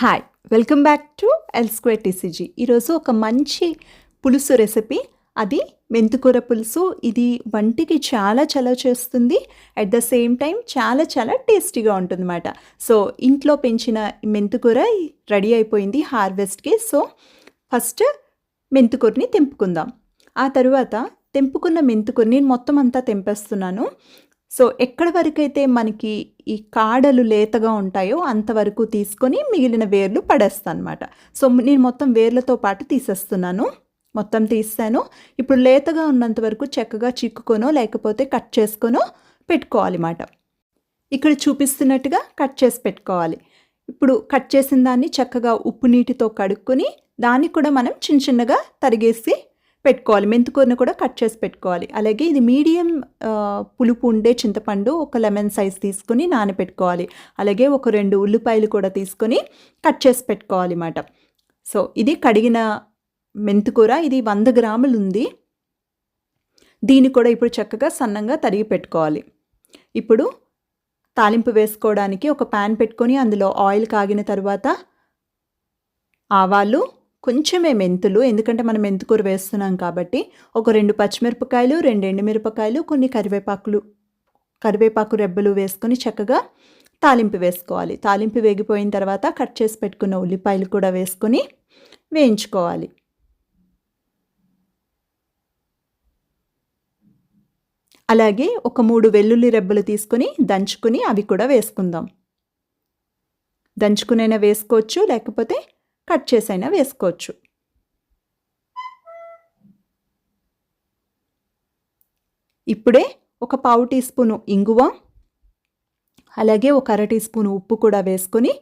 Hi welcome back to L square TCG ఈరోజు ఒక మంచి పులుసు రెసిపీ అది మెంతుకూర పులుసు. ఇది వంటికి చాలా చలవ చేస్తుంది. అట్ ద సేమ్ టైం చాలా చాలా టేస్టీగా ఉంటుందన్నమాట. సో ఇంట్లో పెంచిన మెంతుకూర రెడీ అయిపోయింది హార్వెస్ట్కి సో ఫస్ట్ మెంతుకూరని తెంపుకుందాం. ఆ తరువాత తెంపుకున్న మెంతుకూరని మొత్తం అంతా తెంపేస్తున్నాను. సో ఎక్కడి వరకైతే మనకి ఈ కాడలు లేతగా ఉంటాయో అంతవరకు తీసుకొని మిగిలిన వేర్లు పడేస్తాను అనమాట సో నేను మొత్తం వేర్లతో పాటు తీసేస్తున్నాను. మొత్తం తీస్తాను. ఇప్పుడు లేతగా ఉన్నంత వరకు చక్కగా చిక్కుకొనో లేకపోతే కట్ చేసుకొనో పెట్టుకోవాలి అన్నమాట ఇక్కడ చూపిస్తున్నట్టుగా కట్ చేసి పెట్టుకోవాలి. ఇప్పుడు కట్ చేసిన దాన్ని చక్కగా ఉప్పు నీటితో కడుక్కొని దాన్ని కూడా మనం చిన్న చిన్నగా తరిగేసి పెట్టుకోవాలి. మెంతుకూరను కూడా కట్ చేసి పెట్టుకోవాలి. అలాగే ఇది మీడియం పులుపు ఉండే చింతపండు ఒక లెమన్ సైజ్ తీసుకొని నానబెట్టుకోవాలి అలాగే ఒక రెండు ఉల్లిపాయలు కూడా తీసుకొని కట్ చేసి పెట్టుకోవాలి అన్నమాట సో ఇది కడిగిన మెంతుకూర ఇది వంద గ్రాములు ఉంది. దీన్ని కూడా ఇప్పుడు చక్కగా సన్నంగా తరిగి పెట్టుకోవాలి. ఇప్పుడు తాలింపు వేసుకోవడానికి ఒక ప్యాన్ పెట్టుకొని అందులో ఆయిల్ కాగిన తర్వాత ఆవాలు కొంచెమే మెంతులు ఎందుకంటే మనం మెంతుకూర వేస్తున్నాం కాబట్టి ఒక రెండు పచ్చిమిరపకాయలు రెండు ఎండుమిరపకాయలు కొన్ని కరివేపాకులు కరివేపాకు రెబ్బలు వేసుకొని చక్కగా తాలింపు వేసుకోవాలి. తాలింపు వేగిపోయిన తర్వాత కట్ చేసి పెట్టుకున్న ఉల్లిపాయలు కూడా వేసుకొని వేయించుకోవాలి. అలాగే ఒక మూడు వెల్లుల్లి రెబ్బలు తీసుకొని దంచుకుని అవి కూడా వేసుకుందాం. దంచుకునైనా వేసుకోవచ్చు లేకపోతే కట్ చేసైనా వేసుకోవచ్చు. ఇప్పుడే ఒక పావు టీ స్పూను ఇంగువ అలాగే ఒక అర టీ స్పూను ఉప్పు కూడా వేసుకొని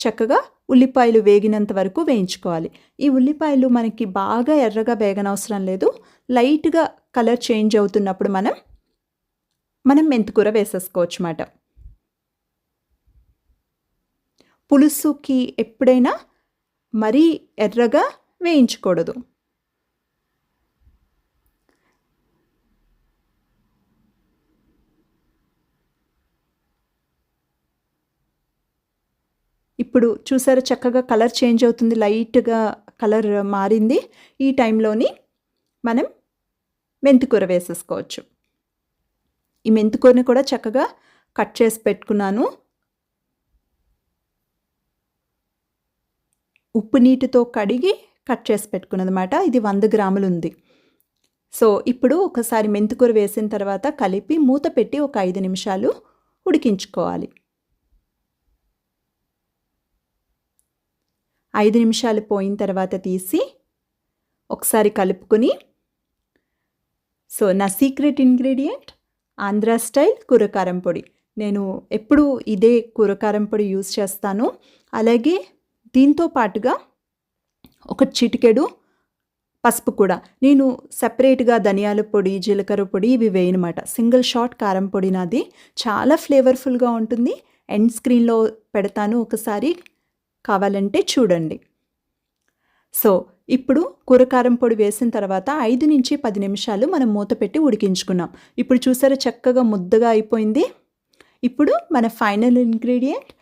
చక్కగా ఉల్లిపాయలు వేగినంత వరకు వేయించుకోవాలి. ఈ ఉల్లిపాయలు మనకి బాగా ఎర్రగా వేగనవసరం లేదు. లైట్గా కలర్ చేంజ్ అవుతున్నప్పుడు మనం మనం మెంతికూర వేసేసుకోవచ్చు అన్నమాట. పులుసుకి ఎప్పుడైనా మరీ ఎర్రగా వేయించకూడదు. ఇప్పుడు చూసారా చక్కగా కలర్ చేంజ్ అవుతుంది లైట్గా కలర్ మారింది. ఈ టైంలోని మనం మెంతికూర వేసేసుకోవచ్చు. ఈ మెంతికూరని కూడా చక్కగా కట్ చేసి పెట్టుకున్నాను. ఉప్పు నీటితో కడిగి కట్ చేసి పెట్టుకున్నదన్నమాట. ఇది వంద గ్రాములు ఉంది సో ఇప్పుడు ఒకసారి మెంతికూర వేసిన తర్వాత కలిపి మూత పెట్టి ఒక ఐదు నిమిషాలు ఉడికించుకోవాలి. ఐదు నిమిషాలు పోయిన తర్వాత తీసి ఒకసారి కలుపుకొని సో నా సీక్రెట్ ఇంగ్రీడియంట్ ఆంధ్ర స్టైల్ కూరకారం పొడి. నేను ఎప్పుడు ఇదే కూరకారం పొడి యూస్ చేస్తాను. అలాగే దీంతో పాటుగా ఒక చిటికెడు పసుపు కూడా. నేను సపరేట్గా ధనియాల పొడి జీలకర్ర పొడి ఇవి వేయనమాట. సింగిల్ షాట్ కారం పొడి నాది. చాలా ఫ్లేవర్ఫుల్గా ఉంటుంది. ఎండ్ స్క్రీన్లో పెడతాను ఒకసారి. కావాలంటే చూడండి. సో ఇప్పుడు కూరకారం పొడి వేసిన తర్వాత ఐదు నుంచి పది నిమిషాలు మనం మూత పెట్టి ఉడికించుకున్నాం. ఇప్పుడు చూసారా చక్కగా ముద్దగా అయిపోయింది. ఇప్పుడు మన ఫైనల్ ఇంగ్రీడియంట్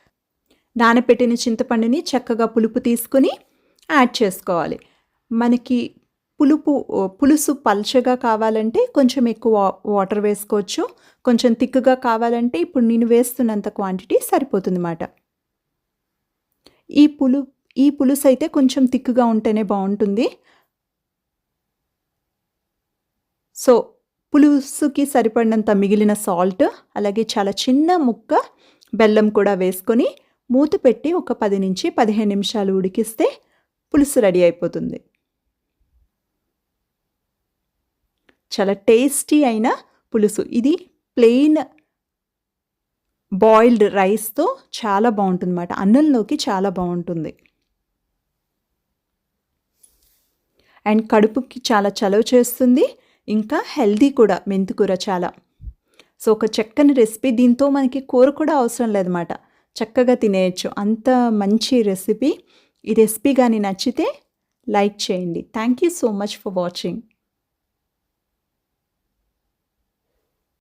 నానపెట్టిన చింతపండుని చక్కగా పులుపు తీసుకుని యాడ్ చేసుకోవాలి. మనకి పులుపు పులుసు పల్చగా కావాలంటే కొంచెం ఎక్కువ వాటర్ వేసుకోవచ్చు. కొంచెం థిక్గా కావాలంటే ఇప్పుడు నేను వేస్తున్నంత క్వాంటిటీ సరిపోతుంది అన్నమాట ఈ పులు ఈ పులుసు అయితే కొంచెం థిక్గా ఉంటేనే బాగుంటుంది. సో పులుసుకి సరిపడినంత మిగిలిన సాల్ట్ అలాగే చాలా చిన్న ముక్క బెల్లం కూడా వేసుకొని మూత పెట్టి ఒక పది నుంచి పదిహేను నిమిషాలు ఉడికిస్తే పులుసు రెడీ అయిపోతుంది. చాలా టేస్టీ అయిన పులుసు. ఇది ప్లెయిన్ బాయిల్డ్ రైస్తో చాలా బాగుంటుంది అన్నమాట అన్నంలోకి చాలా బాగుంటుంది. అండ్ కడుపుకి చాలా చలవ చేస్తుంది. ఇంకా హెల్దీ కూడా మెంతికూర చాలా. సో ఒక చక్కని రెసిపీ. దీంతో మనకి కూర కూడా అవసరం లేదన్నమాట. చక్కగా తినేయచ్చు. అంత మంచి రెసిపీ. ఈ రెసిపీ కానీ నచ్చితే లైక్ చేయండి. Thank you so much for watching